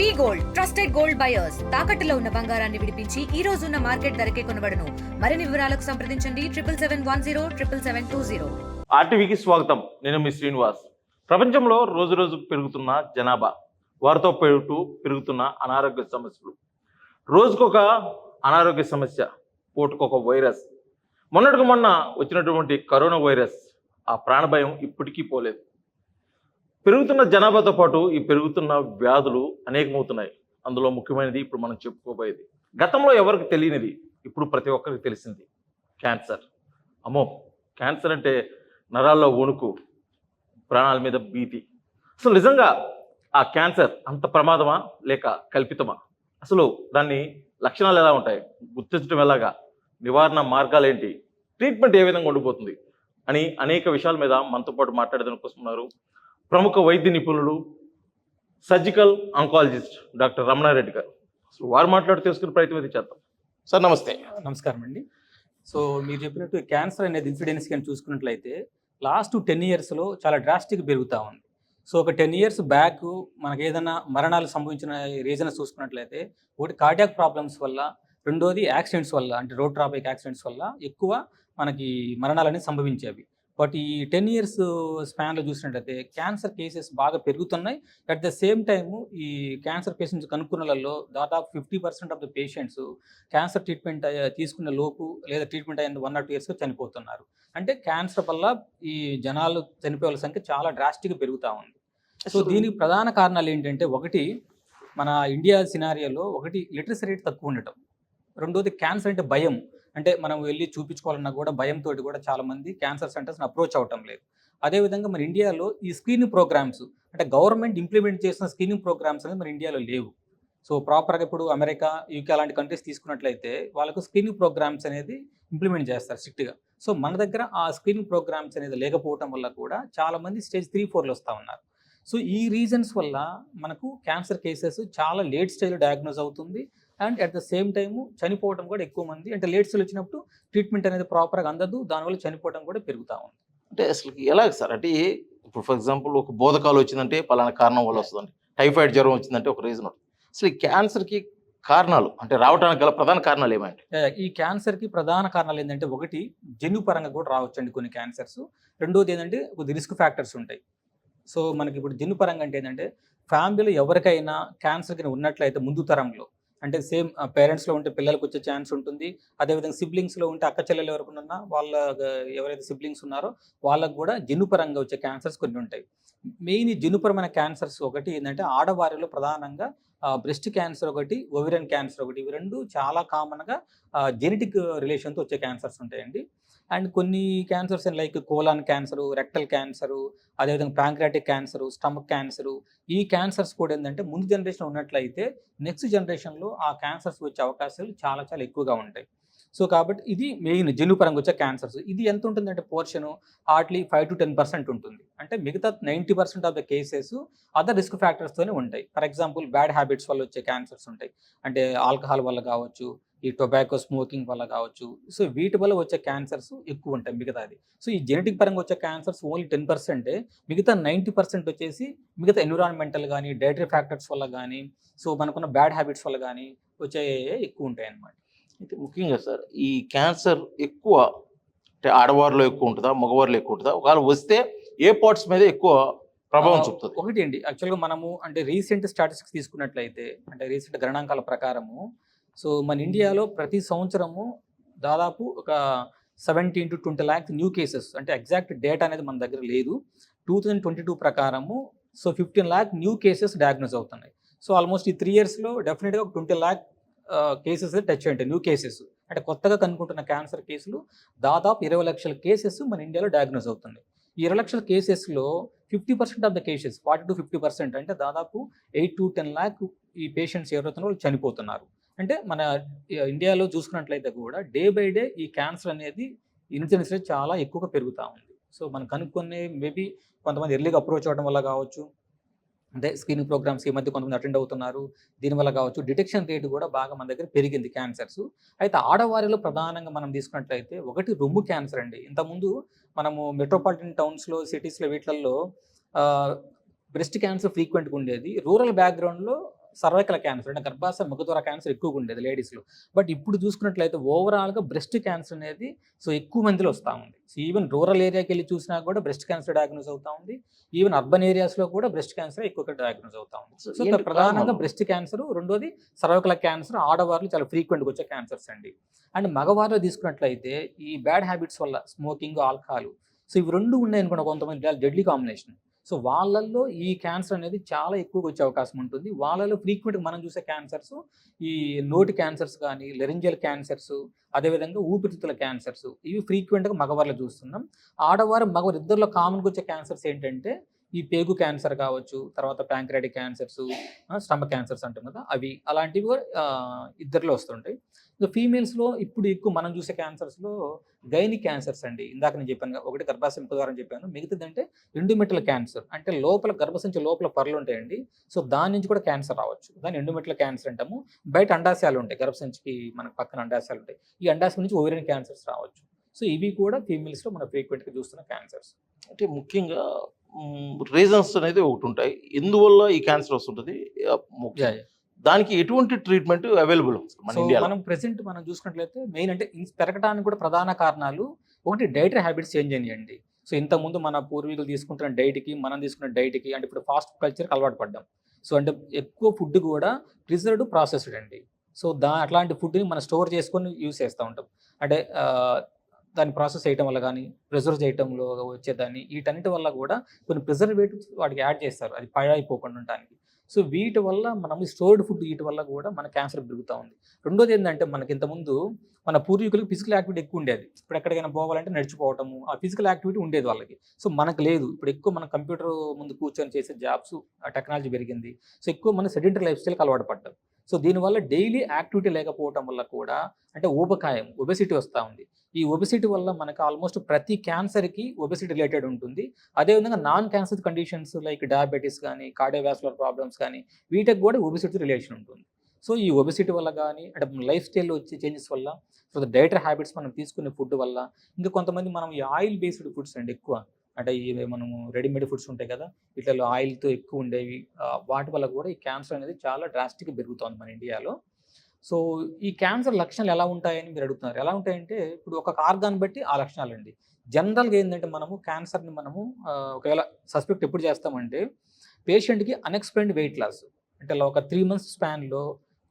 V gold trusted gold buyers తాకట్టులో ఉన్న బంగారాన్ని విడిపించి ఈ రోజు ఉన్న మార్కెట్ ధరకే కొనబడను. మరిన్ని వివరాలకు సంప్రదించండి. Triple seven one zero triple seven two zero. ఆర్టీవీకి స్వాగతం. నేను మీ శ్రీనివాస్. ప్రపంచంలో రోజు రోజు పెరుగుతున్న జనాభా వారితో పెరుగుతూ పెరుగుతున్న అనారోగ్య సమస్యలు. రోజుకొక అనారోగ్య సమస్య పూటకొక వైరస్. మొన్నటికి మొన్న వచ్చినటువంటి కరోనా వైరస్ ఆ ప్రాణభయం ఇప్పటికీ పోలేదు. పెరుగుతున్న జనాభాతో పాటు ఈ పెరుగుతున్న వ్యాధులు అనేకమవుతున్నాయి. అందులో ముఖ్యమైనది ఇప్పుడు మనం చెప్పుకోబోయేది. గతంలో ఎవరికి తెలియనిది? ఇప్పుడు ప్రతి ఒక్కరికి తెలిసింది. క్యాన్సర్. అమ్మో! క్యాన్సర్ అంటే నరాల్లో వణుకు ప్రాణాల మీద భీతి. అసలు నిజంగా ఆ క్యాన్సర్ అంత ప్రమాదమా? లేక కల్పితమా? అసలు దాన్ని లక్షణాలు ఎలా ఉంటాయి? గుర్తించడం ఎలాగా? నివారణ మార్గాలు ఏంటి? ట్రీట్మెంట్ ఏ విధంగా ఉండిపోతుంది? అని అనేక విషయాల మీద మనతో పాటు మాట్లాడేదానికి కోసం ఉన్నారు ప్రముఖ వైద్య నిపుణులు సర్జికల్ ఆంకాలజిస్ట్ డాక్టర్ రమణారెడ్డి గారు. అసలు వారు మాట్లాడి తెలుసుకునే ప్రయత్నం అయితే చేద్దాం. సార్ నమస్తే. నమస్కారం అండి. సో మీరు చెప్పినట్టు క్యాన్సర్ అనేది ఇన్సిడెన్స్ కానీ చూసుకున్నట్లయితే లాస్ట్ టెన్ ఇయర్స్లో చాలా డ్రాస్టిక్ పెరుగుతూ ఉంది. సో ఒక టెన్ ఇయర్స్ బ్యాక్ మనకి ఏదైనా మరణాలు సంభవించిన రీజన్స్ చూసుకున్నట్లయితే ఒకటి కార్డియాక్ ప్రాబ్లమ్స్ వల్ల రెండోది యాక్సిడెంట్స్ వల్ల అంటే రోడ్ ట్రాఫిక్ యాక్సిడెంట్స్ వల్ల ఎక్కువ మనకి మరణాలు అనేవి సంభవించేవి. బట్ ఈ టెన్ ఇయర్స్ స్పాన్లో చూసినట్లయితే క్యాన్సర్ కేసెస్ బాగా పెరుగుతున్నాయి. అట్ ద సేమ్ టైము ఈ క్యాన్సర్ పేషెంట్స్ కనుక్కున్నలలో దాదాపు fifty percent of the patients cancer treatment తీసుకున్న లోపు లేదా ట్రీట్మెంట్ అయిన వన్ ఆర్ టూ ఇయర్స్గా చనిపోతున్నారు. అంటే క్యాన్సర్ వల్ల ఈ జనాలు చనిపోయే వాళ్ళ సంఖ్య చాలా డ్రాస్టిక్గా పెరుగుతూ ఉంది. సో దీనికి ప్రధాన కారణాలు ఏంటంటే ఒకటి మన ఇండియా సినారియోలో ఒకటి లిటరసీ రేట్ తక్కువ ఉండటం. రెండోది క్యాన్సర్ అంటే భయం. అంటే మనం వెళ్ళి చూపించుకోవాలన్నా కూడా భయంతో కూడా చాలా మంది క్యాన్సర్ సెంటర్స్ని అప్రోచ్ అవటం లేదు. అదేవిధంగా మన ఇండియాలో ఈ స్క్రీనింగ్ ప్రోగ్రామ్స్ అంటే గవర్నమెంట్ ఇంప్లిమెంట్ చేసిన స్క్రీనింగ్ ప్రోగ్రామ్స్ అనేది మన ఇండియాలో లేవు. సో ప్రాపర్గా ఇప్పుడు అమెరికా యూకే అలాంటి కంట్రీస్ తీసుకున్నట్లయితే వాళ్ళకు స్క్రీనింగ్ ప్రోగ్రామ్స్ అనేది ఇంప్లిమెంట్ చేస్తారు స్ట్రిక్ట్గా. సో మన దగ్గర ఆ స్క్రీనింగ్ ప్రోగ్రామ్స్ అనేది లేకపోవటం వల్ల కూడా చాలామంది స్టేజ్ త్రీ ఫోర్లో వస్తూ ఉన్నారు. సో ఈ రీజన్స్ వల్ల మనకు క్యాన్సర్ కేసెస్ చాలా లేట్ స్టేజ్లో డయాగ్నోజ్ అవుతుంది. And at the same time చనిపోవడం కూడా ఎక్కువ మంది అంటే లేట్ స్టేజ్ వచ్చినప్పుడు ట్రీట్మెంట్ అనేది ప్రాపర్గా అందదు దానివల్ల చనిపోవడం కూడా పెరుగుతూ ఉంది. అంటే అసలు ఎలా సార్? అంటే ఇప్పుడు ఫర్ ఎగ్జాంపుల్ ఒక బోధకాలు వచ్చిందంటే పలానా కారణం వల్ల వస్తుందండి. టైఫాయిడ్ జ్వరం వచ్చిందంటే ఒక రీజన్ ఉంటుంది. అసలు ఈ క్యాన్సర్కి కారణాలు అంటే రావడానికి గల ప్రధాన కారణాలు ఏమంటే ఈ క్యాన్సర్కి ప్రధాన కారణాలు ఏంటంటే ఒకటి జన్యుపరంగా కూడా రావచ్చండి కొన్ని క్యాన్సర్స్ రెండోది ఏంటంటే కొద్ది రిస్క్ ఫ్యాక్టర్స్ ఉంటాయి. సో మనకి ఇప్పుడు జన్యుపరంగా అంటే ఏంటంటే ఫ్యామిలీలో ఎవరికైనా క్యాన్సర్ కింద ఉన్నట్లయితే ముందు తరంలో అంటే సేమ్ పేరెంట్స్లో ఉంటే పిల్లలకు వచ్చే ఛాన్స్ ఉంటుంది. అదేవిధంగా సిబ్లింగ్స్లో ఉంటే అక్క చెల్లెలు ఎవరికన్నా వాళ్ళ ఎవరైతే సిబ్లింగ్స్ ఉన్నారో వాళ్ళకు కూడా జనుపరంగా వచ్చే క్యాన్సర్స్ కొన్ని ఉంటాయి. మెయిన్ జనుపరమైన క్యాన్సర్స్ ఒకటి ఏంటంటే ఆడవారిలో ప్రధానంగా బ్రెస్ట్ క్యాన్సర్ ఒకటి ఒవిరన్ క్యాన్సర్ ఒకటి ఇవి రెండు చాలా కామన్గా జెనెటిక్ రిలేషన్తో వచ్చే క్యాన్సర్స్ ఉంటాయండి. అండ్ కొన్ని cancers like colon cancer rectal cancer అదేవిధంగా ప్యాంక్రాటిక్ క్యాన్సరు స్టమక్ క్యాన్సరు. ఈ క్యాన్సర్స్ కూడా ఏంటంటే ముందు జనరేషన్ ఉన్నట్లయితే నెక్స్ట్ జనరేషన్లో ఆ క్యాన్సర్స్ వచ్చే అవకాశాలు చాలా చాలా ఎక్కువగా ఉంటాయి. సో కాబట్టి ఇది మెయిన్ జన్యుపరంగా వచ్చే క్యాన్సర్స్. ఇది ఎంత ఉంటుందంటే portion hardly five to ten percent ఉంటుంది. అంటే మిగతా ninety percent of the cases other risk ఫ్యాక్టర్స్తోనే ఉంటాయి. ఫర్ ఎగ్జాంపుల్ బ్యాడ్ హ్యాబిట్స్ వల్ల వచ్చే క్యాన్సర్స్ ఉంటాయి. అంటే ఆల్కహాల్ వల్ల కావచ్చు ఈ టొబాకో స్మోకింగ్ వల్ల కావచ్చు. సో వీటి వల్ల వచ్చే క్యాన్సర్స్ ఎక్కువ ఉంటాయి మిగతాది. సో ఈ జెనెటిక్ పరంగా వచ్చే క్యాన్సర్స్ ఓన్లీ టెన్ పర్సెంటే మిగతా నైంటీ పర్సెంట్ వచ్చేసి మిగతా ఎన్విరాన్మెంటల్ కానీ డైటరీ ఫ్యాక్టర్స్ వల్ల కానీ సో మనకున్న బ్యాడ్ హ్యాబిట్స్ వల్ల కానీ వచ్చే ఎక్కువ ఉంటాయి అన్నమాట. అయితే ముఖ్యంగా సార్ ఈ క్యాన్సర్ ఎక్కువ అంటే ఆడవారిలో ఎక్కువ ఉంటుందా మగవారిలో ఎక్కువ ఉంటుందా ఒకవేళ వస్తే ఏ పార్ట్స్ మీద ఎక్కువ ప్రభావం చూపుతుంది? ఒకటి అండి యాక్చువల్గా మనము అంటే రీసెంట్ స్టాటిస్టిక్స్ తీసుకున్నట్లయితే అంటే రీసెంట్ గణాంకాల ప్రకారము సో మన ఇండియాలో ప్రతి సంవత్సరము దాదాపు ఒక seventeen to twenty lakhs new cases అంటే ఎగ్జాక్ట్ డేటా అనేది మన దగ్గర లేదు. టూ థౌజండ్ ట్వంటీ టూ ప్రకారము so fifteen lakh new cases diagnose అవుతున్నాయి. సో ఆల్మోస్ట్ ఈ త్రీ ఇయర్స్లో డెఫినెట్గా ఒక ట్వంటీ ల్యాక్ కేసెస్ టచ్ ఉంటాయి న్యూ కేసెస్ అంటే కొత్తగా కనుక్కుంటున్న క్యాన్సర్ కేసులు దాదాపు ఇరవై లక్షల కేసెస్ మన ఇండియాలో డయాగ్నోస్ అవుతున్నాయి. ఈ ఇరవై లక్షల కేసెస్లో fifty percent of the cases forty to fifty percent అంటే దాదాపు ఎయిట్ టు టెన్ ల్యాక్ ఈ పేషెంట్స్ ఎవరైతే వాళ్ళు చనిపోతున్నారు. అంటే మన ఇండియాలో చూసుకున్నట్లయితే కూడా డే బై డే ఈ క్యాన్సర్ అనేది ఇన్సిడెన్స్ రేట్ చాలా ఎక్కువగా పెరుగుతూ ఉంది. సో మనం కనుక్కొని మేబీ కొంతమంది ఎర్లీగా అప్రోచ్ అవ్వడం వల్ల కావచ్చు అంటే స్క్రీనింగ్ ప్రోగ్రామ్స్ ఈ మధ్య కొంతమంది అటెండ్ అవుతున్నారు దీనివల్ల కావచ్చు డిటెక్షన్ రేటు కూడా బాగా మన దగ్గర పెరిగింది క్యాన్సర్స్. అయితే ఆడవారిలో ప్రధానంగా మనం తీసుకున్నట్లయితే ఒకటి రొమ్ము క్యాన్సర్ అండి. ఇంతకుముందు మనము మెట్రోపాలిటన్ టౌన్స్లో సిటీస్లో వీటిల్లో బ్రెస్ట్ క్యాన్సర్ ఫ్రీక్వెంట్గా ఉండేది. రూరల్ బ్యాక్గ్రౌండ్లో సర్వైకల్ క్యాన్సర్ అంటే గర్భాశయ ముఖద్వార క్యాన్సర్ ఎక్కువగా ఉండేది లేడీస్లో బట్ ఇప్పుడు చూసుకున్నట్లయితే ఓవరాల్గా బ్రెస్ట్ క్యాన్సర్ అనేది సో ఎక్కువ మందిలో వస్తూ ఉంది. సో ఈవెన్ రూరల్ ఏరియాకి వెళ్ళి చూసినా కూడా బ్రెస్ట్ క్యాన్సర్ డయాగ్నోస్ అవుతా ఉంది. ఈవెన్ అర్బన్ ఏరియాస్లో కూడా బ్రెస్ట్ క్యాన్సర్ ఎక్కువగా డయాగ్నోస్ అవుతా ఉంది. సో ప్రధానంగా? బ్రెస్ట్ క్యాన్సర్ రెండోది సర్వైకల్ క్యాన్సర్ ఆడవాళ్ళు చాలా ఫ్రీక్వెంట్గా వచ్చే క్యాన్సర్స్ అండి. అండ్ మగవారిలో తీసుకున్నట్లయితే ఈ బ్యాడ్ హ్యాబిట్స్ వల్ల స్మోకింగ్ ఆల్కహాల్ సో ఇవి రెండు ఉన్నాయి అనుకోండి కొంతమంది డెడ్లీ కాంబినేషన్ సో వాళ్ళల్లో ఈ క్యాన్సర్ అనేది చాలా ఎక్కువగా వచ్చే అవకాశం ఉంటుంది. వాళ్ళలో ఫ్రీక్వెంట్గా మనం చూసే క్యాన్సర్స్ ఈ నోటి క్యాన్సర్స్ కానీ లెరింజల్ క్యాన్సర్స్ అదేవిధంగా ఊపిరితిత్తుల క్యాన్సర్స్ ఇవి ఫ్రీక్వెంట్గా మగవారిలో చూస్తున్నాం. ఆడవారు మగవారు ఇద్దరిలో కామన్గా వచ్చే క్యాన్సర్స్ ఏంటంటే ఈ పేగు క్యాన్సర్ కావచ్చు తర్వాత ప్యాంక్రాటిక్ క్యాన్సర్స్ స్టమక్ క్యాన్సర్స్ అంటాం కదా అవి అలాంటివి కూడా ఇద్దరిలో వస్తుంటాయి. ఇంకా ఫీమేల్స్లో ఇప్పుడు ఎక్కువ మనం చూసే క్యాన్సర్స్లో గైని క్యాన్సర్స్ అండి. ఇందాక నేను చెప్పాను ఒకటి గర్భాశయం ద్వారా చెప్పాను. మిగతాది అంటే ఎండుమెట్ల క్యాన్సర్ అంటే లోపల గర్భసంచి లోపల పర్లు ఉంటాయండి. సో దాని నుంచి కూడా క్యాన్సర్ రావచ్చు. దాని ఎండుమెట్ల క్యాన్సర్ అంటాము. బయట అండాశయాలు ఉంటాయి గర్భసంచికి మనకు పక్కన అండాశయాలు ఉంటాయి. ఈ అండాశయం నుంచి ఓవేరియన్ క్యాన్సర్స్ రావచ్చు. సో ఇవి కూడా ఫీమేల్స్లో మనం ఫ్రీక్వెంట్గా చూస్తున్న క్యాన్సర్స్. అంటే ముఖ్యంగా రీజన్స్ అనేది ఒకటి ఉంటాయి. ఎందువల్ల ఈ క్యాన్సర్ వస్తుంటుంది దానికి ఎటువంటి ట్రీట్మెంట్ అవైలబుల్ మన ప్రెసెంట్ మనం చూసుకున్నట్లయితే మెయిన్ అంటే పెరగడానికి కూడా ప్రధాన కారణాలు ఒకటి డైటరీ హ్యాబిట్స్ చేంజ్ అయ్యండి సో ఇంతకుముందు మన పూర్వీకులు తీసుకుంటున్న డైట్కి మనం తీసుకున్న డైట్కి అంటే ఇప్పుడు ఫాస్ట్ కల్చర్కి అలవాటు పడ్డాం. సో అంటే ఎక్కువ ఫుడ్ కూడా ప్రిజర్వ్డ్ ప్రాసెస్డ్ అండి. సో దా అట్లాంటి ఫుడ్ని మనం స్టోర్ చేసుకొని యూస్ చేస్తూ ఉంటాం. అంటే దాన్ని ప్రాసెస్ చేయటం వల్ల కానీ ప్రిజర్వ్ చేయటంలో వచ్చేదాన్ని వీటన్నిటి వల్ల కూడా కొన్ని ప్రిజర్వేటివ్స్ వాటికి యాడ్ చేస్తారు. అది పాడైపోకుండా ఉండడానికి సో వీటి వల్ల మనం స్టోర్డ్ ఫుడ్ వీటి వల్ల కూడా మన క్యాన్సర్ పెరుగుతూ ఉంది. రెండోది ఏంటంటే మనకి ఇంతకుముందు మన పూర్వీకులకు ఫిజికల్ యాక్టివిటీ ఎక్కువ ఉండేది. ఇప్పుడు ఎక్కడికైనా పోవాలంటే నడిచిపోవటము ఆ ఫిజికల్ యాక్టివిటీ ఉండేది వాళ్ళకి. సో మనకు లేదు. ఇప్పుడు ఎక్కువ మన కంప్యూటర్ ముందు కూర్చొని చేసే జాబ్స్ టెక్నాలజీ పెరిగింది. సో ఎక్కువ మన సెడెంటరీ లైఫ్ స్టైల్కి అలవాటు పడ్డాం సో దీనివల్ల డైలీ యాక్టివిటీ లేకపోవటం వల్ల కూడా అంటే ఊబకాయం ఒబెసిటీ వస్తూ ఉంది. ఈ ఒబెసిటీ వల్ల మనకు ఆల్మోస్ట్ ప్రతి క్యాన్సర్కి ఒబెసిటీ రిలేటెడ్ ఉంటుంది. అదేవిధంగా non cancer conditions like diabetes కానీ కార్డియోవాస్కులర్ ప్రాబ్లమ్స్ కానీ వీటికి కూడా ఒబెసిటీ రిలేషన్ ఉంటుంది. సో ఈ ఒబెసిటీ వల్ల కానీ అంటే లైఫ్ స్టైల్లో వచ్చే చేంజెస్ వల్ల సో డైటరీ హ్యాబిట్స్ మనం తీసుకునే ఫుడ్ వల్ల ఇంకా కొంతమంది మనం ఈ ఆయిల్ బేస్డ్ ఫుడ్స్ అండి ఎక్కువ. అంటే ఈ మనము రెడీమేడ్ ఫుడ్స్ ఉంటాయి కదా వీటిలో ఆయిల్తో ఎక్కువ ఉండేవి. వాటి వల్ల కూడా ఈ క్యాన్సర్ అనేది చాలా డ్రాస్టిక్గా పెరుగుతోంది మన ఇండియాలో. సో ఈ క్యాన్సర్ లక్షణాలు ఎలా ఉంటాయని మీరు అడుగుతున్నారు. ఎలా ఉంటాయంటే ఇప్పుడు ఒక ఆర్గాన్ బట్టి ఆ లక్షణాలు అండి. జనరల్గా ఏంటంటే మనము క్యాన్సర్ని మనము ఒకవేళ సస్పెక్ట్ ఎప్పుడు చేస్తామంటే పేషెంట్కి అన్ఎక్స్ప్లెయిన్డ్ వెయిట్ లాస్ అంటే అలా ఒక త్రీ మంత్స్ స్పాన్లో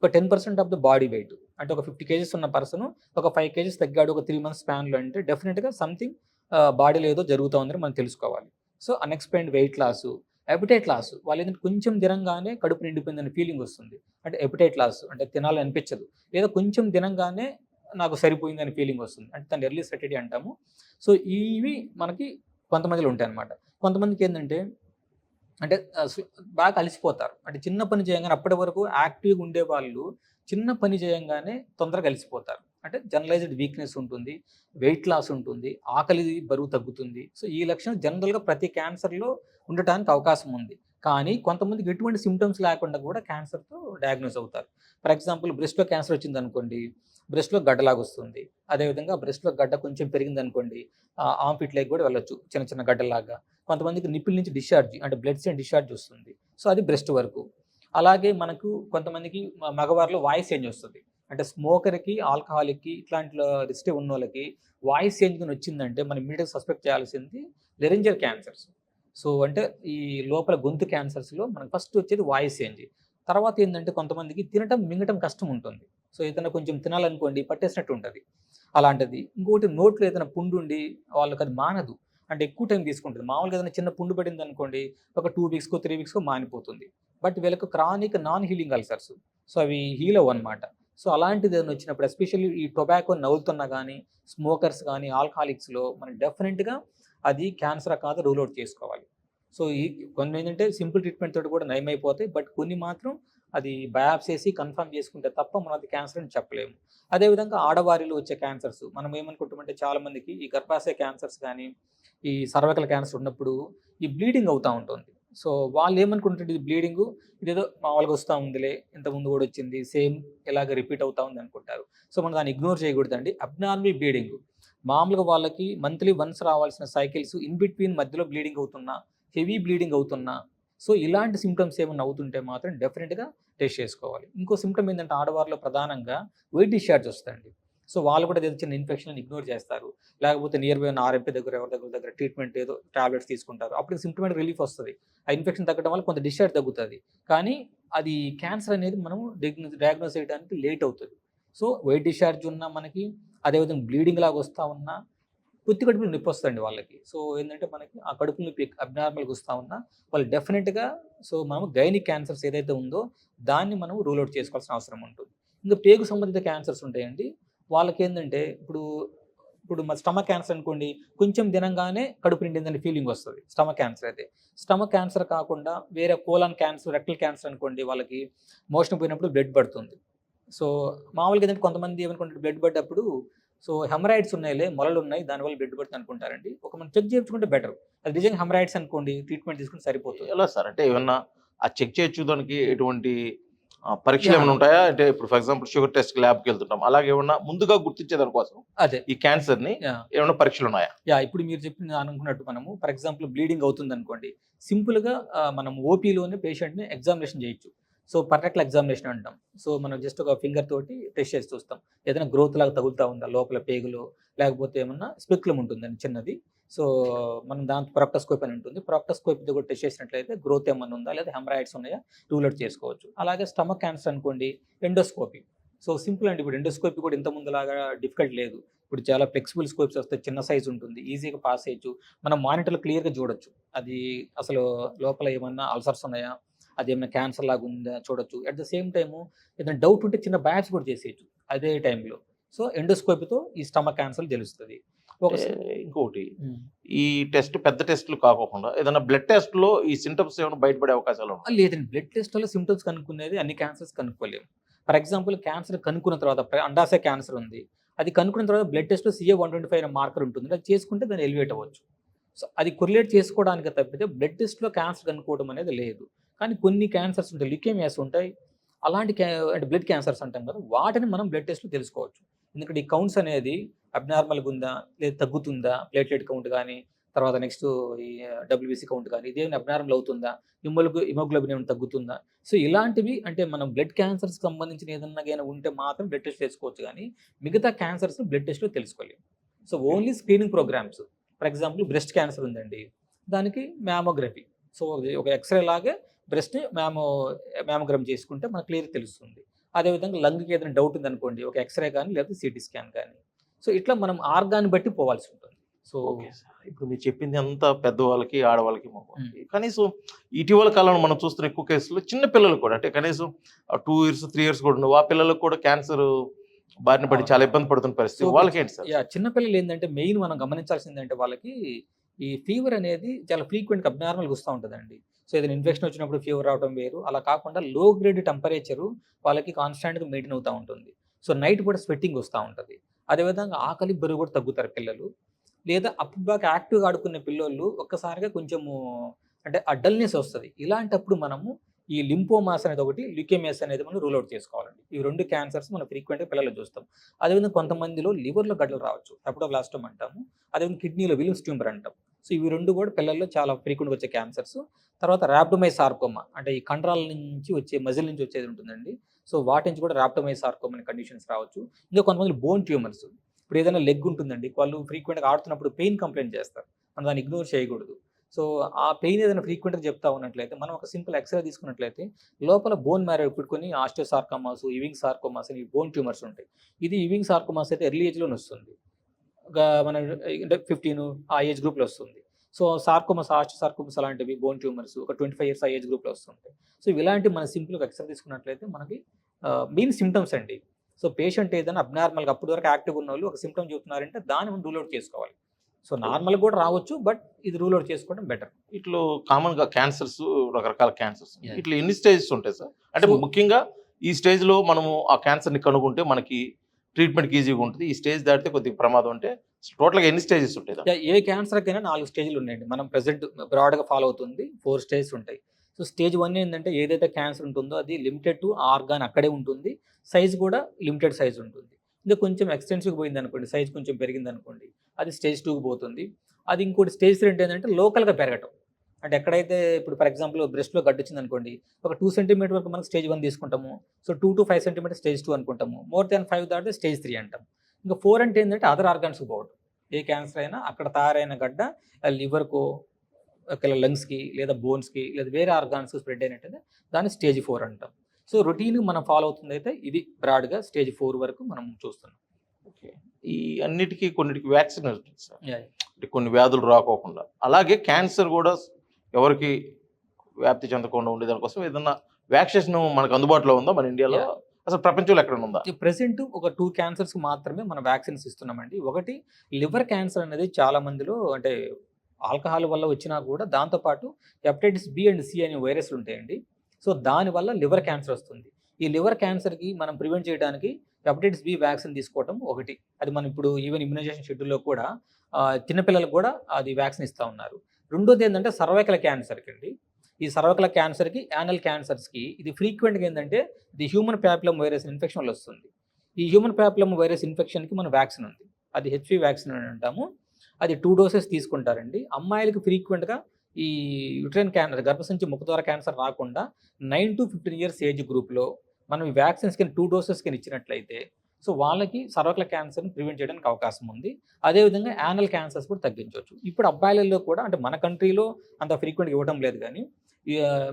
ఒక ten percent of the body weight అంటే ఒక ఫిఫ్టీ కేజెస్ ఉన్న పర్సన్ ఒక ఫైవ్ కేజెస్ తగ్గాడు ఒక త్రీ మంత్స్ స్పాన్లో అంటే డెఫినెట్గా సంథింగ్ బాడీలో ఏదో జరుగుతుందని మనం తెలుసుకోవాలి. So unexplained weight loss appetite loss వాళ్ళు ఏంటంటే కొంచెం తినంగానే కడుపు నిండిపోయిందని ఫీలింగ్ వస్తుంది. అంటే ఎపిటైట్ లాస్ అంటే తినాలని అనిపించదు లేదా కొంచెం తినంగానే నాకు సరిపోయిందని ఫీలింగ్ వస్తుంది. అంటే దాన్ని ఎర్లీ సెటర్డే అంటాము. సో ఇవి మనకి కొంతమందిలో ఉంటాయి అన్నమాట కొంతమందికి ఏంటంటే అంటే బాగా కలిసిపోతారు అంటే చిన్న పని చేయంగానే అప్పటి వరకు యాక్టివ్గా ఉండే వాళ్ళు చిన్న పని చేయంగానే తొందరగా కలిసిపోతారు అంటే జనరలైజ్డ్ వీక్నెస్ ఉంటుంది వెయిట్ లాస్ ఉంటుంది ఆకలి బరువు తగ్గుతుంది. సో ఈ లక్షణం జనరల్గా ప్రతి క్యాన్సర్లో ఉండటానికి అవకాశం ఉంది. కానీ కొంతమందికి ఎటువంటి సిమ్టమ్స్ లేకుండా కూడా క్యాన్సర్తో డయాగ్నోస్ అవుతారు. ఫర్ ఎగ్జాంపుల్ బ్రెస్ట్లో క్యాన్సర్ వచ్చింది అనుకోండి బ్రెస్ట్లో గడ్డలాగా వస్తుంది. అదేవిధంగా బ్రెస్ట్లో గడ్డ కొంచెం పెరిగింది అనుకోండి ఆంఫిట్ లైక్ కూడా వెళ్ళొచ్చు చిన్న చిన్న గడ్డలాగా కొంతమందికి నిప్పుల నుంచి డిశ్చార్జ్ అంటే బ్లడ్స్ అండ్ డిశ్చార్జ్ వస్తుంది. సో అది బ్రెస్ట్ వరకు. అలాగే మనకు కొంతమందికి మగవారిలో వాయిస్ చేంజ్ వస్తుంది. అంటే స్మోకర్కి ఆల్కహాలిక్కి ఇట్లాంటి రిస్టే ఉన్న వాళ్ళకి వాయిస్ చేంజ్ కానీ వచ్చిందంటే మనం ఇమీడియట్గా సస్పెక్ట్ చేయాల్సింది లెరెంజర్ క్యాన్సర్స్. సో అంటే ఈ లోపల గొంతు క్యాన్సర్స్లో మనకు ఫస్ట్ వచ్చేది వాయిస్ చేంజ్. తర్వాత ఏంటంటే కొంతమందికి తినటం మింగటం కష్టం ఉంటుంది. సో ఏదైనా కొంచెం తినాలనుకోండి పట్టేసినట్టు ఉంటుంది. అలాంటిది. ఇంకోటి నోట్లో ఏదైనా పుండు ఉండి వాళ్ళకి అది మానదు. అంటే ఎక్కువ టైం తీసుకుంటుంది. మామూలుగా ఏదైనా చిన్న పుండు పడింది అనుకోండి ఒక టూ వీక్స్కో త్రీ వీక్స్కో మానిపోతుంది. బట్ వీళ్ళకి chronic non healing ulcers. So అవి హీల్ అవ్వనమాట సో అలాంటిది ఏదైనా వచ్చినప్పుడు ఎస్పెషల్లీ ఈ టొబాకో నవ్వుతున్న కానీ స్మోకర్స్ కానీ ఆల్కహాలిక్స్లో మనం డెఫినెట్గా అది క్యాన్సర్ కాదు రూల్ అవుట్ చేసుకోవాలి. సో ఈ కొన్ని ఏంటంటే సింపుల్ ట్రీట్మెంట్ తోటి కూడా నయమైపోతాయి బట్ కొన్ని మాత్రం అది బయాప్సేసి కన్ఫర్మ్ చేసుకుంటే తప్ప మనం అది క్యాన్సర్ అని చెప్పలేము. అదేవిధంగా ఆడవారిలో వచ్చే క్యాన్సర్స్ మనం ఏమనుకుంటామంటే చాలామందికి ఈ గర్భాశయ క్యాన్సర్స్ కానీ ఈ సర్వకల క్యాన్సర్ ఉన్నప్పుడు ఈ బ్లీడింగ్ అవుతూ ఉంటుంది. సో వాళ్ళు ఏమనుకుంటుంటే ఇది బ్లీడింగ్ ఇదేదో మామూలుగా వస్తూ ఉందిలే ఇంత ముందు కూడా వచ్చింది సేమ్ ఇలాగ రిపీట్ అవుతా ఉంది అనుకుంటారు. సో మనం దాన్ని ఇగ్నోర్ చేయకూడదండి. అబ్నార్మల్ బ్లీడింగ్ మామూలుగా వాళ్ళకి మంత్లీ వన్స్ రావాల్సిన సైకిల్స్ ఇన్ బిట్వీన్ మధ్యలో బ్లీడింగ్ అవుతున్నా హెవీ బ్లీడింగ్ అవుతున్నా సో ఇలాంటి సిమ్టమ్స్ ఏమైనా అవుతుంటే మాత్రం డెఫినెట్గా టెస్ట్ చేసుకోవాలి. ఇంకో సిమ్టమ్ ఏంటంటే ఆడవారిలో ప్రధానంగా వెయిట్ డిశ్చార్జ్ వస్తుందండి సో వాళ్ళు కూడా ఏదో చిన్న ఇన్ఫెక్షన్ ఇగ్నోర్ చేస్తారు. లేకపోతే నియర్ బై ఉన్న ఆర్ఎంపీ దగ్గర ఎవరి దగ్గర దగ్గర ట్రీట్మెంట్ ఏదో టాబ్లెట్స్ తీసుకుంటారు. అప్పుడు సిమ్టమేటిక్ రిలీఫ్ వస్తుంది. ఆ ఇన్ఫెక్షన్ తగ్గడం వల్ల కొంత డిశ్చార్జ్ తగ్గుతుంది. కానీ అది క్యాన్సర్ అనేది మనం డయాగ్నోస్ చేయడానికి లేట్ అవుతుంది. సో వెయిట్ డిశ్చార్జ్ ఉన్న మనకి అదేవిధంగా బ్లీడింగ్ లాగా వస్తూ ఉన్నా పుత్తి కడుపులు నొప్పి వస్తుంది వాళ్ళకి. సో ఏంటంటే మనకి ఆ కడుపు నొప్పి అబ్నార్మల్గా వస్తూ ఉన్నా వాళ్ళు డెఫినెట్గా సో మనం గైనిక్ క్యాన్సర్స్ ఏదైతే ఉందో దాన్ని మనం రూల్ అవుట్ చేసుకోవాల్సిన అవసరం ఉంటుంది. ఇంకా పేగు సంబంధిత క్యాన్సర్స్ ఉంటాయండి. వాళ్ళకి ఏంటంటే ఇప్పుడు ఇప్పుడు మా స్టమక్ క్యాన్సర్ అనుకోండి కొంచెం దినంగానే కడుపు నిండిందని ఫీలింగ్ వస్తుంది స్టమక్ క్యాన్సర్ అయితే. స్టమక్ క్యాన్సర్ కాకుండా వేరే కోలాన్ క్యాన్సర్ రెక్టల్ క్యాన్సర్ అనుకోండి వాళ్ళకి మోషన్ పోయినప్పుడు బ్లడ్ పడుతుంది. సో మామూలుగా ఏంటంటే కొంతమంది ఏమనుకుంటారు బ్లడ్ పడ్డప్పుడు సో హెమరాయిడ్స్ ఉన్నాయిలే మొలలు ఉన్నాయి దానివల్ల బ్లడ్ పడుతుంది అనుకుంటారండి. ఒక మనం చెక్ చేయించుకుంటే బెటర్. అది నిజంగా హెమరాయిడ్స్ అనుకోండి ట్రీట్మెంట్ తీసుకుంటే సరిపోతుంది. ఎలా సార్? అంటే ఏమన్నా ఆ చెక్ చేయించుకోవడానికి ఎటువంటి పరీక్షలు ఏమైనా ఉంటాయా? అంటే ఇప్పుడు ఫర్ ఎగ్జాంపుల్ షుగర్ టెస్ట్ ల్యాబ్కి వెళ్తుంటాం. అలాగే ఏమన్నా ముందుగా గుర్తించే దానికోసం అదే. ఈ క్యాన్సర్ని ఏమైనా పరీక్షలు ఉన్నాయా? యా ఇప్పుడు మీరు చెప్పిన అనుకున్నట్టు మనము ఫర్ ఎగ్జాంపుల్ బ్లీడింగ్ అవుతుంది అనుకోండి సింపుల్గా మనం ఓపీలోనే పేషెంట్ని ఎగ్జామినేషన్ చేయొచ్చు. సో పర్రెక్ట్ ఎగ్జామినేషన్ అంటాం. సో మనం జస్ట్ ఒక ఫింగర్ తోటి టెస్ట్ చేసి చూస్తాం. ఏదైనా గ్రోత్ లాగా తగులుతా ఉందా? లోపల పేగులు లేకపోతే ఏమన్నా స్పెక్లం ఉంటుందండి చిన్నది? సో మనం దాంతో ప్రాక్టోస్కోప్ అని ఉంటుంది. ప్రాక్టోస్కోప్ కూడా టెస్ట్ చేసినట్లయితే గ్రోత్ ఏమన్నా ఉందా? లేదా హెమరాయిడ్స్ ఉన్నాయా? రూల్ అవుట్ చేసుకోవచ్చు. అలాగే స్టమక్ క్యాన్సర్ అనుకోండి ఎండోస్కోపీ. సో సింపుల్ అండి. ఇప్పుడు ఎండోస్కోపీ కూడా ఇంత ముందులాగా డిఫికల్ట్ లేదు. ఇప్పుడు చాలా ఫ్లెక్సిబుల్ స్కోప్స్ వస్తే చిన్న సైజ్ ఉంటుంది. ఈజీగా పాస్ చేయొచ్చు మనం మానిటర్లో క్లియర్గా చూడొచ్చు. అది అసలు లోపల ఏమన్నా అల్సర్స్ ఉన్నాయా? అది ఏమైనా క్యాన్సర్ లాగా ఉందా? చూడొచ్చు. అట్ ద సేమ్ టైము ఏదైనా డౌట్ ఉంటే చిన్న బ్యాచ్ కూడా చేసేయచ్చు. అదే టైంలో. సో ఎండోస్కోపీతో ఈ స్టమక్ క్యాన్సర్ తెలుస్తుంది ఇంకోటి ఈ టెస్ట్ పెద్ద టెస్ట్లు కాకుండా ఏదైనా బ్లడ్ టెస్ట్లో ఈ సింటమ్స్ ఏమైనా బయటపడే అవకాశాలు లేదండి. బ్లడ్ టెస్ట్లో సిమ్టమ్స్ కనుక్కునేది అన్ని క్యాన్సర్స్ కనుక్కోలేము. ఫర్ ఎగ్జాంపుల్ క్యాన్సర్ కనుక్కున్న తర్వాత అండాశయ క్యాన్సర్ ఉంది. అది కనుక్కున్న తర్వాత బ్లడ్ టెస్ట్లో CA one twenty five marker ఉంటుంది. అది చేసుకుంటే దాన్ని ఎలివేట్ అవ్వచ్చు. సో అది కొరిలేట్ చేసుకోవడానికి తప్పితే బ్లడ్ టెస్ట్లో క్యాన్సర్ కనుక్కోవడం అనేది లేదు. కానీ కొన్ని క్యాన్సర్స్ ఉంటాయి లికేమియాస్ ఉంటాయి. అలాంటి అంటే బ్లడ్ క్యాన్సర్స్ అంటాం కదా వాటిని మనం బ్లడ్ టెస్ట్లో తెలుసుకోవచ్చు. ఎందుకంటే ఈ కౌంట్స్ అనేది అబ్నార్మల్గా ఉందా లేదా తగ్గుతుందా ప్లేట్లెట్ కౌంట్ కానీ తర్వాత నెక్స్ట్ ఈ డబ్ల్యూబీసీ కౌంట్ కానీ ఇదేమైనా అబ్నార్మల్ అవుతుందా హిమోగ్లో హిమోగ్లోబిన్ ఏమైనా తగ్గుతుందా? సో ఇలాంటివి అంటే మనం బ్లడ్ క్యాన్సర్స్ సంబంధించిన ఏదన్నా ఉంటే మాత్రం బ్లడ్ టెస్ట్ చేసుకోవచ్చు కానీ మిగతా క్యాన్సర్స్ బ్లడ్ టెస్ట్లో తెలుసుకోలేము. So only screening programs for example breast cancer ఉందండి. దానికి మ్యామోగ్రఫీ సో ఒక ఎక్స్రే లాగే బ్రెస్ట్ని మ్యామో మ్యామోగ్రామ్ చేసుకుంటే మనకు క్లియర్ తెలుస్తుంది. అదేవిధంగా లంగ్కి ఏదైనా డౌట్ ఉందనుకోండి ఒక ఎక్స్రే కానీ లేకపోతే సిటీ స్కాన్ కానీ సో ఇట్లా మనం ఆర్గాన్ బట్టి పోవాల్సి ఉంటుంది. సో ఇప్పుడు మీరు చెప్పింది అంతా పెద్దవాళ్ళకి ఆడవాళ్ళకి కనీసం ఇటీవల కాలంలో మనం చూస్తున్న ఎక్కువ కేసులు చిన్న పిల్లలు కూడా అంటే కనీసం టూ ఇయర్స్ త్రీ ఇయర్స్ కూడా ఉండవు. ఆ పిల్లలకు కూడా క్యాన్సర్ బారిన పడి చాలా ఇబ్బంది పడుతున్న పరిస్థితి. వాళ్ళకి ఏంటి సార్? యా చిన్నపిల్లలు ఏంటంటే మెయిన్ మనం గమనించాల్సింది ఏంటంటే వాళ్ళకి ఈ ఫీవర్ అనేది చాలా ఫ్రీక్వెంట్ అబ్నార్మల్గా వస్తూ ఉంటుందండి. సో ఏదైనా ఇన్ఫెక్షన్ వచ్చినప్పుడు ఫీవర్ రావడం వేరు. అలా కాకుండా లో గ్రేడ్ టెంపరేచరు వాళ్ళకి కాన్స్టాంట్గా మెయింటైన్ అవుతూ ఉంటుంది. సో నైట్ కూడా స్వెట్టింగ్ వస్తూ ఉంటుంది. అదేవిధంగా ఆకలి బరువు కూడా తగ్గుతారు పిల్లలు. లేదా అప్పుడు బాగా యాక్టివ్గా ఆడుకునే పిల్లోళ్ళు ఒక్కసారిగా కొంచెము అంటే ఆ డల్నెస్ వస్తుంది. ఇలాంటప్పుడు మనము ఈ లింపోమాస్ అనేది ఒకటి ల్యూకేమియాస్ అనేది మనం రూల్ అవుట్ చేసుకోవాలండి. ఈ రెండు క్యాన్సర్స్ మనం ఫ్రీక్వెంట్గా పిల్లలు చూస్తాం. అదేవిధంగా కొంతమందిలో లివర్లో గడ్డలు రావచ్చు. టెప్టోబ్లాస్టమ్ అంటాము. అదేవిధంగా కిడ్నీలో విలిమ్స్ ట్యూమర్ అంటాం సో ఇవి రెండు కూడా పిల్లల్లో చాలా ఫ్రీక్వెంట్గా వచ్చే క్యాన్సర్స్. తర్వాత ర్యాప్టోమై సార్కోమా అంటే ఈ కండరాల నుంచి వచ్చే మజిల్ నుంచి వచ్చేది ఉంటుందండి. సో వాటి నుంచి కూడా ర్యాప్టోమై సార్కోమా అనే కండిషన్స్ రావచ్చు. ఇంకా కొంతమంది బోన్ ట్యూమర్స్. ఇప్పుడు ఏదైనా లెగ్ ఉంటుందండి వాళ్ళు ఫ్రీక్వెంట్గా ఆడుతున్నప్పుడు పెయిన్ కంప్లైంట్ చేస్తారు. మనం దాన్ని ఇగ్నోర్ చేయకూడదు. సో ఆ పెయిన్ ఏదైనా ఫ్రీక్వెంట్గా చెప్తా ఉన్నట్లయితే మనం ఒక సింపుల్ ఎక్స్రే తీసుకున్నట్లయితే లోపల బోన్ మ్యారో పెట్టుకొని ఆస్టియోసార్కమాస్ ఇవింగ్ సార్కోమాస్ అని బోన్ ట్యూమర్స్ ఉంటాయి. ఇది ఇవింగ్ సార్కోమాస్ అయితే ఎర్లీ ఏజ్లోనే వస్తుంది. మన అంటే ఫిఫ్టీన్ ఆ ఏజ్ గ్రూప్లో వస్తుంది. సో సార్కోమస్ ఆస్టి సార్కోమస్ అలాంటివి బోన్ ట్యూమర్స్ ఒక ట్వంటీ ఫైవ్ ఇయర్స్ ఆ ఏజ్ గ్రూప్లో వస్తుంటాయి సో ఇలాంటి మన సింపుల్గా ఎక్స్రే తీసుకున్నట్లయితే మనకి మెయిన్ సిమ్టమ్స్ అండి. సో పేషెంట్ ఏదైనా అబ్నార్మల్గా అప్పటి వరకు యాక్టివ్ ఉన్న వాళ్ళు ఒక సిమ్టమ్ చూస్తున్నారంటే దాన్ని మనం రూల్ అవుట్ చేసుకోవాలి. సో నార్మల్ కూడా రావచ్చు బట్ ఇది రూల్ అవుట్ చేసుకోవడం బెటర్ ఇట్లా కామన్గా క్యాన్సర్స్ రకరకాల క్యాన్సర్స్. ఇట్లా ఎన్ని స్టేజెస్ ఉంటాయి సార్? అంటే ముఖ్యంగా ఈ స్టేజ్లో మనము ఆ క్యాన్సర్ని కనుగొంటే మనకి ట్రీట్మెంట్కి ఈజీగా ఉంటుంది. ఈ స్టేజ్ దాటితే కొద్దిగా ప్రమాదం అంటే టోటల్గా ఎన్ని స్టేజెస్ ఉంటాయి ఏ క్యాన్సర్కైనా నాలుగు స్టేజ్లు ఉన్నాయండి. మనం ప్రెసెంట్ బ్రాడ్గా ఫాలో అవుతుంది ఫోర్ స్టేజెస్ ఉంటాయి. సో స్టేజ్ వన్ ఏంటంటే ఏదైతే క్యాన్సర్ ఉంటుందో అది లిమిటెడ్ టు ఆర్గాన్ అక్కడే ఉంటుంది. సైజ్ కూడా లిమిటెడ్ సైజ్ ఉంటుంది. ఇంకా కొంచెం ఎక్స్టెన్సివ్ పోయింది అనుకోండి సైజ్ కొంచెం పెరిగింది అనుకోండి అది స్టేజ్ టూకి పోతుంది. అది ఇంకోటి స్టేజ్ త్రీ ఏంటంటే లోకల్గా పెరగటం. అంటే ఎక్కడైతే ఇప్పుడు ఫర్ ఎగ్జాంపుల్ బ్రెస్ట్లో గడ్డ వచ్చింది అనుకోండి ఒక టూ సెంటీమీటర్ వరకు మనం స్టేజ్ వన్ తీసుకుంటాము. So two to five centimetre stage two అనుకుంటాము. మోర్ దాన్ ఫైవ్ దాటితే స్టేజ్ త్రీ అంటాం. ఇంకా ఫోర్ అంటే ఏంటంటే అదర్ ఆర్గాన్స్కి పోవడం ఏ క్యాన్సర్ అయినా అక్కడ తయారైన గడ్డ లివర్కో లంగ్స్కి లేదా బోన్స్కి లేదా వేరే ఆర్గాన్స్ స్ప్రెడ్ అయినట్టయితే దాన్ని స్టేజ్ ఫోర్ అంటాం. సో రొటీన్ మనం ఫాలో అవుతుంది అయితే ఇది బ్రాడ్గా స్టేజ్ ఫోర్ వరకు మనం చూస్తున్నాం. ఓకే. ఈ అన్నిటికీ కొన్నిటికి వ్యాక్సిన్ సార్. కొన్ని వ్యాధులు రాకోకుండా. అలాగే క్యాన్సర్ కూడా ఎవరికి వ్యాప్తి చెందకుండా ఉండే దానికోసం ఏదన్నా వ్యాక్సినేషన్ మనకు అందుబాటులో ఉందా మన ఇండియాలో. అసలు ప్రపంచంలో ఎక్కడ ఉందా? ప్రెసెంట్ ఒక టూ క్యాన్సర్స్ మాత్రమే మనం వ్యాక్సిన్స్ ఇస్తున్నామండి. ఒకటి లివర్ క్యాన్సర్ అనేది చాలా మందిలో అంటే ఆల్కహాల్ వల్ల వచ్చినా కూడా దాంతోపాటు హెపటైటిస్ బి అండ్ సి అనే వైరస్లు ఉంటాయండి. సో దానివల్ల లివర్ క్యాన్సర్ వస్తుంది. ఈ లివర్ క్యాన్సర్కి మనం ప్రివెంట్ చేయడానికి హెపటైటిస్ బి వ్యాక్సిన్ తీసుకోవడం ఒకటి. అది మనం ఇప్పుడు ఈవెన్ ఇమ్యునైజేషన్ షెడ్యూల్లో కూడా చిన్నపిల్లలకు కూడా అది వ్యాక్సిన్ ఇస్తూ ఉన్నారు. రెండోది ఏంటంటే సర్వైకల్ క్యాన్సర్కి అండి. ఈ సర్వకల క్యాన్సర్కి యానల్ క్యాన్సర్స్కి ఇది ఫ్రీక్వెంట్గా ఏంటంటే ఇది హ్యూమన్ ప్యాప్లమ్ వైరస్ ఇన్ఫెక్షన్ వల్ల వస్తుంది. ఈ హ్యూమన్ ప్యాప్లమ్ వైరస్ ఇన్ఫెక్షన్కి మన వ్యాక్సిన్ ఉంది. అది హెచ్పి వ్యాక్సిన్ అని అంటాము. అది టూ డోసెస్ తీసుకుంటారండి. అమ్మాయిలకు ఫ్రీక్వెంట్గా ఈ యుట్రైన్ క్యాన్సర్ గర్భసంచి ముఖద్వార క్యాన్సర్ రాకుండా nine to fifteen years age గ్రూప్లో మనం ఈ వ్యాక్సిన్స్ కింద టూ డోసెస్ కింద ఇచ్చినట్లయితే సో వాళ్ళకి సర్వకల క్యాన్సర్ని ప్రివెంట్ చేయడానికి అవకాశం ఉంది. అదేవిధంగా యానల్ క్యాన్సర్స్ కూడా తగ్గించవచ్చు. ఇప్పుడు అబ్బాయిలలో కూడా అంటే మన కంట్రీలో అంత ఫ్రీక్వెంట్గా ఇవ్వడం లేదు కానీ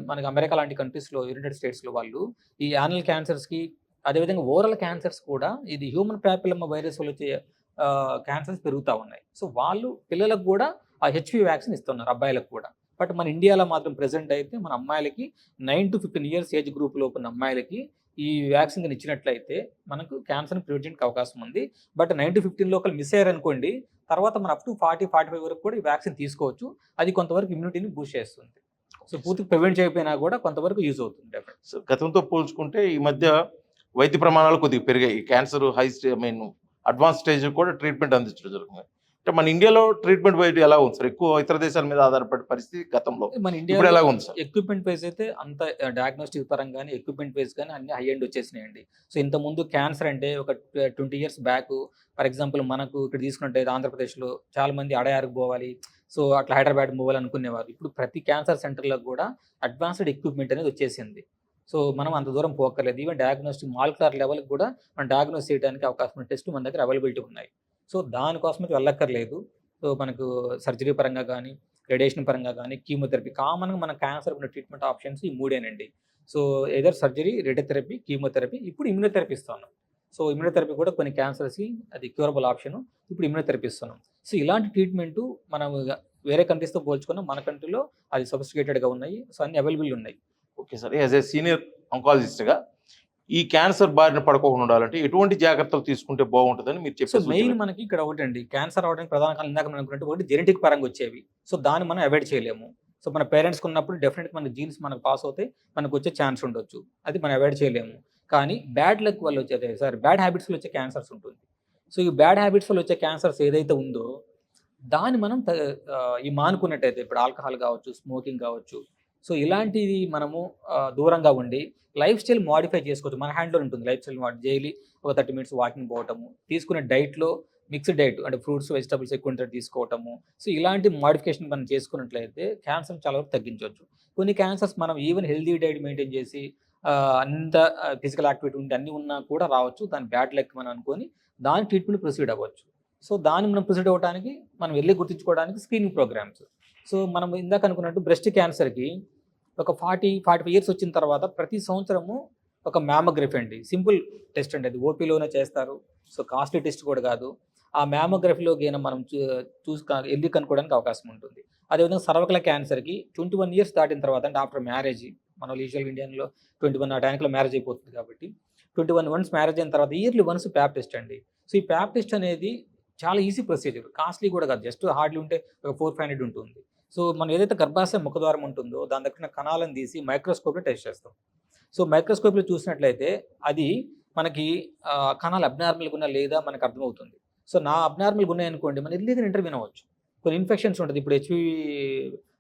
మనకి అమెరికా లాంటి కంట్రీస్లో యునైటెడ్ స్టేట్స్లో వాళ్ళు ఈ యానల్ క్యాన్సర్స్కి అదేవిధంగా ఓరల్ క్యాన్సర్స్ కూడా ఇది హ్యూమన్ ప్యాపిలమ్మ వైరస్ వల్ల వచ్చే క్యాన్సర్స్ పెరుగుతూ ఉన్నాయి. సో వాళ్ళు పిల్లలకు కూడా ఆ హెచ్పి వ్యాక్సిన్ ఇస్తున్నారు అబ్బాయిలకు కూడా. బట్ మన ఇండియాలో మాత్రం ప్రెసెంట్ అయితే మన అమ్మాయిలకి nine to fifteen years age group లోపు ఉన్న అమ్మాయిలకి ఈ వ్యాక్సిన్ కనుక ఇచ్చినట్లయితే మనకు క్యాన్సర్ని ప్రివెంట్ చేయడానికి అవకాశం ఉంది. But nine to fifteen local miss అయ్యారనుకోండి తర్వాత మనం up to forty forty five వరకు కూడా ఈ వ్యాక్సిన్ తీసుకోవచ్చు. అది కొంతవరకు ఇమ్యూనిటీని బూస్ట్ చేస్తుంది. సో పూర్తిగా ప్రివెంట్ చేయకపోయినా కూడా కొంతవరకు యూజ్ అవుతుంది. సో గతంతో పోల్చుకుంటే ఈ మధ్య వైద్య ప్రమాణాలు కొద్దిగా పెరిగాయి. Cancer high stage I mean advance stage కూడా ట్రీట్మెంట్ అందించడం జరుగుతుంది. అంటే మన ఇండియాలో ట్రీట్మెంట్ వైద్యం ఎలా ఉంది సార్? ఎక్కువ ఇతర దేశాల మీద ఆధారపడే పరిస్థితి గతంలో మన ఇప్పుడు ఎలా ఇండియా ఉంది సార్? ఎక్విప్మెంట్ వైజ్ అయితే అంత డయాగ్నోస్టిక్ పరంగా కానీ ఎక్విప్మెంట్ వైజ్ కానీ అన్ని హై ఎండ్ వచ్చేసినాయండి. సో ఇంతకుముందు క్యాన్సర్ అంటే ఒక twenty years back for example మనకు ఇక్కడ తీసుకుంటే ఆంధ్రప్రదేశ్లో చాలా మంది అడయారుకు పోవాలి. సో అట్లా హైదరాబాద్ పోవాలి అనుకునేవారు ఇప్పుడు ప్రతి క్యాన్సర్ సెంటర్లో కూడా అడ్వాన్స్డ్ ఎక్విప్మెంట్ అనేది వచ్చేసింది. సో మనం అంత దూరం పోకర్లేదు ఈవెన్ డయాగ్నోస్టిక్ మాలిక్యులర్ లెవెల్కి కూడా మనం డయాగ్నోస్ చేయడానికి అవకాశం ఉన్న టెస్ట్ మన దగ్గర అవైలబిలిటీ ఉన్నాయి. సో దానికోసం అయితే వెళ్ళక్కర్లేదు. సో మనకు సర్జరీ పరంగా కానీ రేడియేషన్ పరంగా కానీ కీమోథెరపీ కామన్గా మన క్యాన్సర్ ఉన్న ట్రీట్మెంట్ ఆప్షన్స్ ఈ మూడేనండి. So either surgery radiotherapy chemotherapy ఇప్పుడు ఇమ్యూనోథెరపీ ఇస్తాను సో ఇమ్యూనోథెరపీ కూడా కొన్ని క్యాన్సర్స్కి అది క్యూరబుల్ ఆప్షన్ ఇప్పుడు ఇమ్యూనోథెరపీ ఇస్తున్నాం. సో ఇలాంటి ట్రీట్మెంట్ మనం వేరే కంట్రీస్తో పోల్చుకున్న మన కంట్రీలో అది సొఫిస్టికేటెడ్గా ఉన్నాయి. సో అన్ని అవైలబుల్ ఉన్నాయి. Okay sir. As a senior ఆంకాలజిస్ట్గా ఈ క్యాన్సర్ బారిన పడకుండా ఉండాలంటే ఎటువంటి జాగ్రత్తలు తీసుకుంటే బాగుంటుందని మీరు సో చెప్పే మెయిన్. మనకి ఇక్కడ ఒకటండి క్యాన్సర్ అవడానికి ప్రధాన కారణం ఇందాక మనం అనుకున్నట్టు ఒకటి జెనెటిక్ పరంగా వచ్చేవి. సో దాన్ని మనం అవాయిడ్ చేయలేము. సో మన పేరెంట్స్కి ఉన్నప్పుడు డెఫినెట్గా మన జీన్స్ మనకు పాస్ అవుతాయి మనకు వచ్చే ఛాన్స్ ఉండొచ్చు. అది మనం అవాయిడ్ చేయలేము. కానీ బ్యాడ్ లక్ వల్ల వచ్చే సారీ బ్యాడ్ హ్యాబిట్స్ వల్ల వచ్చే క్యాన్సర్స్ ఉంటుంది. సో ఈ బ్యాడ్ హ్యాబిట్స్ వల్ల వచ్చే క్యాన్సర్స్ ఏదైతే ఉందో దాన్ని మనం ఈ మానుకున్నట్టయితే ఇప్పుడు ఆల్కహాల్ కావచ్చు స్మోకింగ్ కావచ్చు సో ఇలాంటివి మనము దూరంగా ఉండి లైఫ్ స్టైల్ మాడిఫై చేసుకోవచ్చు. మన హ్యాండ్లో ఉంటుంది. లైఫ్ స్టైల్ డైలీ ఒక థర్టీ మినిట్స్ వాకింగ్ పోవటము తీసుకునే డైట్లో మిక్స్డ్ డైట్ అంటే ఫ్రూట్స్ వెజిటబుల్స్ ఎక్కువ ఉంటే తీసుకోవటము. సో ఇలాంటి మాడిఫికేషన్ మనం చేసుకున్నట్లయితే క్యాన్సర్ చాలా వరకు తగ్గించవచ్చు. కొన్ని క్యాన్సర్స్ మనం ఈవెన్ హెల్దీ డైట్ మెయింటైన్ చేసి అంత ఫిజికల్ యాక్టివిటీ ఉంటే అన్నీ ఉన్నా కూడా రావచ్చు. దాని బ్యాడ్ లెక్ మనం అనుకొని దాని ట్రీట్మెంట్ ప్రొసీడ్ అవ్వచ్చు. సో దాన్ని మనం ప్రొసీడ్ అవ్వడానికి మనం వెళ్ళి గుర్తించుకోవడానికి స్క్రీనింగ్ ప్రోగ్రామ్స్. సో మనం ఇందాక అనుకున్నట్టు బ్రెస్ట్ క్యాన్సర్కి ఒక ఫార్టీ ఫార్టీ ఫైవ్ ఇయర్స్ వచ్చిన తర్వాత ప్రతి సంవత్సరము ఒక మ్యామోగ్రఫీ అండి. సింపుల్ టెస్ట్ అండి అది. ఓపీలోనే చేస్తారు. సో కాస్ట్లీ టెస్ట్ కూడా కాదు. ఆ మ్యామోగ్రఫీలో గైనా మనం చూ- చూసి ఎందుకు కనుక్కోవడానికి అవకాశం ఉంటుంది. అదేవిధంగా సర్వకల క్యాన్సర్కి ట్వంటీ వన్ ఇయర్స్ దాటిన తర్వాత అంటే ఆఫ్టర్ మ్యారేజ్ మన యూజువల్ ఇండియన్లో ట్వంటీ వన్ ఆ టైంలో మ్యారేజ్ అయిపోతుంది కాబట్టి ట్వంటీ వన్ వన్స్ మ్యారేజ్ అయిన తర్వాత ఇయర్లీ వన్స్ ప్యాప్ టెస్ట్ అండి. సో ఈ ప్యాప్ టెస్ట్ అనేది చాలా ఈజీ ప్రొసీజర్ కాస్ట్లీ కూడా కాదు. జస్ట్ హార్డ్లీ ఉంటే ఒక ఫోర్ ఫైవ్ హండ్రెడ్ ఉంటుంది. సో మనం ఏదైతే గర్భాశయ ముఖద్వారం ఉంటుందో దాని దగ్గర కణాలను తీసి మైక్రోస్కోప్లో టెస్ట్ చేస్తాం. సో మైక్రోస్కోప్లో చూసినట్లయితే అది మనకి కణాలు అబ్నార్మల్గా ఉన్నా లేదా మనకు అర్థమవుతుంది. సో నా అబ్నార్మల్గా ఉన్నాయనుకోండి మనం ఇల్లీగల్ ఇంటర్వ్యూ అవ్వచ్చు కొన్ని ఇన్ఫెక్షన్స్ ఉంటుంది. ఇప్పుడు హెచ్వి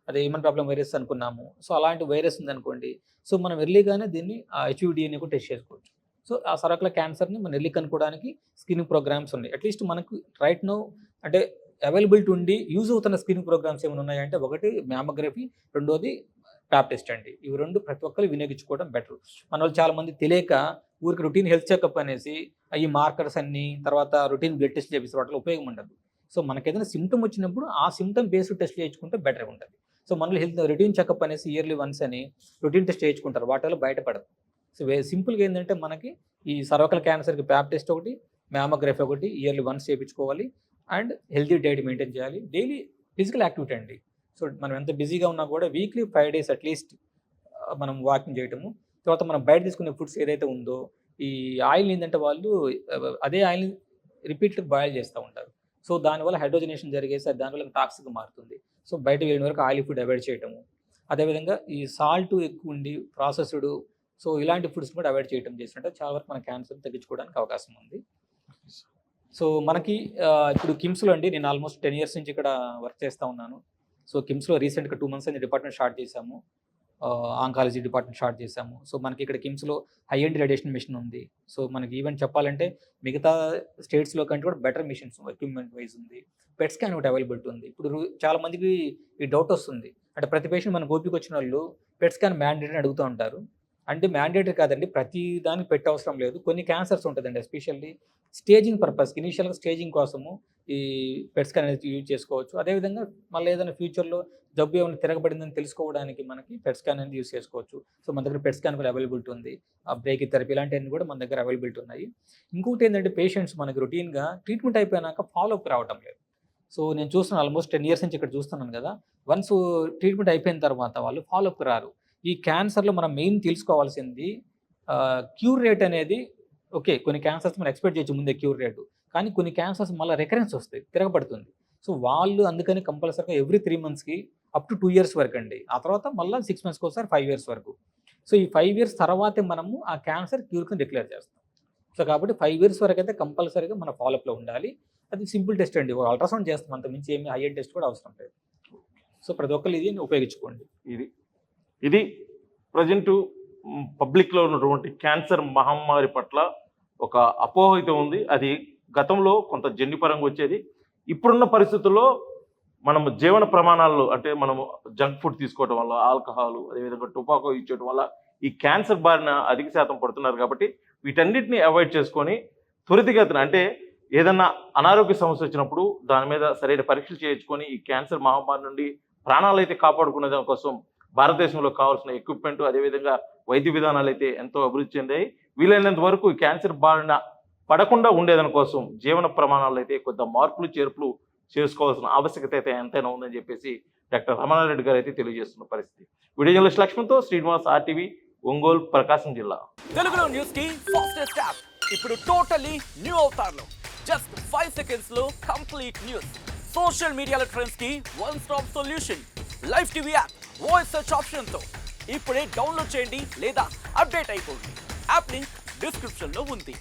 అదే హ్యూమన్ ప్రాబ్లం వైరస్ అనుకున్నాము. సో అలాంటి వైరస్ ఉందనుకోండి సో మనం ఎర్లీగానే దీన్ని హెచ్విడిఎన్ఏ కూడా టెస్ట్ చేసుకోవచ్చు. సో ఆ సరకుల క్యాన్సర్ని మనం ఎర్లీ కనుక్కోవడానికి స్క్రీనింగ్ ప్రోగ్రామ్స్ ఉన్నాయి. అట్లీస్ట్ మనకు రైట్ నో అంటే అవైలబిలిటీ ఉండి యూజ్ అవుతున్న స్క్రీనింగ్ ప్రోగ్రామ్స్ ఏమైనా ఉన్నాయంటే ఒకటి మ్యామోగ్రఫీ రెండోది ట్యాప్ టెస్ట్ అండి. ఇవి రెండు ప్రతి ఒక్కరు వినియోగించుకోవడం బెటర్. మన వాళ్ళు చాలామంది తెలియక ఊరికి రొటీన్ హెల్త్ చెకప్ అనేసి ఈ మార్కర్స్ అన్ని తర్వాత రొటీన్ బ్లడ్ టెస్ట్ చేపిస్తే వాటిలో ఉపయోగం ఉండదు. సో మనకి ఏదైనా సిమ్టమ్ వచ్చినప్పుడు ఆ సిమ్టమ్ బేస్డ్ టెస్ట్ చేయించుకుంటే బెటర్ ఉంటుంది. సో మనలో హెల్త్ రొటీన్ చెకప్ అనేసి ఇయర్లీ వన్స్ అని రొటీన్ టెస్ట్ చేయించుకుంటారు. వాటిలో బయటపడదు సో వే సింపుల్గా ఏంటంటే మనకి ఈ సర్వకల్ క్యాన్సర్కి ప్యాప్ టెస్ట్ ఒకటి మ్యామోగ్రఫీ ఒకటి ఇయర్లీ వన్స్ చేయించుకోవాలి. అండ్ హెల్తీ డైట్ మెయింటైన్ చేయాలి. డైలీ ఫిజికల్ యాక్టివిటీ అండి. సో మనం ఎంత బిజీగా ఉన్నా కూడా weekly five days at least మనం వాకింగ్ చేయటము. తర్వాత మనం బయట తీసుకునే ఫుడ్స్ ఏదైతే ఉందో ఈ ఆయిల్ ఏంటంటే వాళ్ళు అదే ఆయిల్ రిపీట్ బాయిల్ చేస్తూ ఉంటారు. సో దానివల్ల హైడ్రోజనేషన్ జరిగేసి అది దానివల్ల టాక్సిక్ మారుతుంది. సో బయట వెళ్ళిన వరకు ఆయిల్ ఫుడ్ అవాయిడ్ చేయటము. అదేవిధంగా ఈ సాల్ట్ ఎక్కువ ఉండి ప్రాసెస్డ్ సో ఇలాంటి ఫుడ్స్ కూడా అవాయిడ్ చేయటం చేసినట్టు చాలా వరకు మన క్యాన్సర్ తగ్గించుకోవడానికి అవకాశం ఉంది. సో మనకి ఇప్పుడు కిమ్స్లో అండి నేను ఆల్మోస్ట్ టెన్ ఇయర్స్ నుంచి ఇక్కడ వర్క్ చేస్తూ ఉన్నాను. సో కిమ్స్లో రీసెంట్గా టూ మంత్స్ నుంచి డిపార్ట్మెంట్ స్టార్ట్ చేశాము. ఆంకాలజీ డిపార్ట్మెంట్ స్టార్ట్ చేశాము. సో మనకి ఇక్కడ కిమ్స్లో హై ఎండ్ రేడియేషన్ మిషన్ ఉంది. సో మనకి ఈవెన్ చెప్పాలంటే మిగతా స్టేట్స్లో కంటే కూడా బెటర్ మిషన్స్ ఎక్విప్మెంట్ వైజ్ ఉంది. పెట్ స్కాన్ ఒకటి అవైలబిలిటీ ఉంది. ఇప్పుడు చాలా మందికి ఈ డౌట్ వస్తుంది. అంటే ప్రతి పేషెంట్ మన ఓపిక వచ్చిన వాళ్ళు పెట్ స్కాన్ మ్యాండేటరీ అడుగుతూ ఉంటారు. అంటే మ్యాండేటరీ కాదండి ప్రతి దానికి పెట్ట అవసరం లేదు. కొన్ని క్యాన్సర్స్ ఉంటుందండి ఎస్పెషల్లీ స్టేజింగ్ పర్పస్ ఇనీషియల్గా స్టేజింగ్ కోసము ఈ పెట్ స్కాన్ అనేది యూజ్ చేసుకోవచ్చు. అదేవిధంగా మళ్ళీ ఏదైనా ఫ్యూచర్లో జబ్బు ఏమైనా తిరగబడిందని తెలుసుకోవడానికి మనకి పెట్ స్కాన్ అనేది యూజ్ చేసుకోవచ్చు. సో మన దగ్గర పెట్ స్కాన్ కూడా అవైలబిలిటీ ఉంది. ఆ బ్రేక్ థెరపీ ఇలాంటివన్నీ కూడా మన దగ్గర అవైలబిలిటీ ఉన్నాయి. ఇంకొకటి ఏంటంటే పేషెంట్స్ మనకి రొటీన్గా ట్రీట్మెంట్ అయిపోయినాక ఫాలోఅప్ రావటం లేదు. సో నేను చూస్తున్నాను ఆల్మోస్ట్ టెన్ ఇయర్స్ నుంచి ఇక్కడ చూస్తున్నాను కదా. వన్స్ ట్రీట్మెంట్ అయిపోయిన తర్వాత వాళ్ళు ఫాలోఅప్ రారు. ఈ క్యాన్సర్లో మనం మెయిన్ తెలుసుకోవాల్సింది క్యూర్ రేట్ అనేది ఓకే కొన్ని క్యాన్సర్స్ మనం ఎక్స్పెక్ట్ చేయొచ్చు ముందే క్యూర్ రేటు కానీ కొన్ని క్యాన్సర్స్ మళ్ళీ రికరెన్స్ వస్తాయి తిరగబడుతుంది. సో వాళ్ళు అందుకని కంపల్సరీగా ఎవ్రీ త్రీ మంత్స్కి అప్ టు టూ ఇయర్స్ వరకు అండి. ఆ తర్వాత మళ్ళీ సిక్స్ మంత్స్కి ఒకసారి ఫైవ్ ఇయర్స్ వరకు. సో ఈ ఫైవ్ ఇయర్స్ తర్వాతే మనము ఆ క్యాన్సర్ క్యూర్కి డిక్లేర్ చేస్తాం. సో కాబట్టి ఫైవ్ ఇయర్స్ వరకు అయితే కంపల్సరీగా మన ఫాలోఅప్లో ఉండాలి. అది సింపుల్ టెస్ట్ అండి. అల్ట్రాసౌండ్ చేస్తాం అంత మించి ఏమి హై టెస్ట్ కూడా అవసరం లేదు. సో ప్రతి ఒక్కరు ఇది ఉపయోగించుకోండి. ఇది ఇది ప్రజెంట్ పబ్లిక్లో ఉన్నటువంటి క్యాన్సర్ మహమ్మారి పట్ల ఒక అపోహ అయితే ఉంది. అది గతంలో కొంత జన్యుపరంగా వచ్చేది. ఇప్పుడున్న పరిస్థితుల్లో మనం జీవన ప్రమాణాల్లో అంటే మనము జంక్ ఫుడ్ తీసుకోవడం వల్ల ఆల్కహాల్ అదేవిధంగా టుపాకో ఇచ్చేయడం వల్ల ఈ క్యాన్సర్ బారిన అధిక శాతం పడుతున్నారు కాబట్టి వీటన్నిటిని అవాయిడ్ చేసుకొని త్వరితగతిన అంటే ఏదన్నా అనారోగ్య సమస్య వచ్చినప్పుడు దాని మీద సరైన పరీక్షలు చేయించుకొని ఈ క్యాన్సర్ మహమ్మారి నుండి ప్రాణాలు అయితే కాపాడుకునే దానికోసం భారతదేశంలో కావాల్సిన ఎక్విప్మెంట్ అదేవిధంగా వైద్య విధానాలు అయితే ఎంతో అభివృద్ధి చెందాయి. వీలైనంత వరకు క్యాన్సర్ బారిన పడకుండా ఉండేదాని కోసం జీవన ప్రమాణాలు అయితే కొంత మార్పులు చేర్పులు చేసుకోవాల్సిన ఆవశ్యకత అయితే ఎంతైనా ఉందని చెప్పేసి డాక్టర్ రమణారెడ్డి గారు అయితే తెలియజేస్తున్న పరిస్థితి. వీడియో జర్నలిస్ట్ లక్ష్మణ్తో శ్రీనివాస్ ఆర్టీవీ ఒంగోలు ప్రకాశం జిల్లా. తెలుగులో న్యూస్కి ఫాస్టెస్ట్ యాప్. ఇప్పుడు టోటలీ న్యూ అవతార్లో జస్ట్ ఫైవ్ సెకండ్స్లో కంప్లీట్ న్యూస్. సోషల్ మీడియాల ట్రెండ్స్కి one stop solution. Live TV app voice search ఆప్షన్తో ఇప్పుడే డౌన్లోడ్ చేయండి లేదా అప్డేట్ అయిపోండి. యాప్ లింక్ డిస్క్రిప్షన్లో ఉంది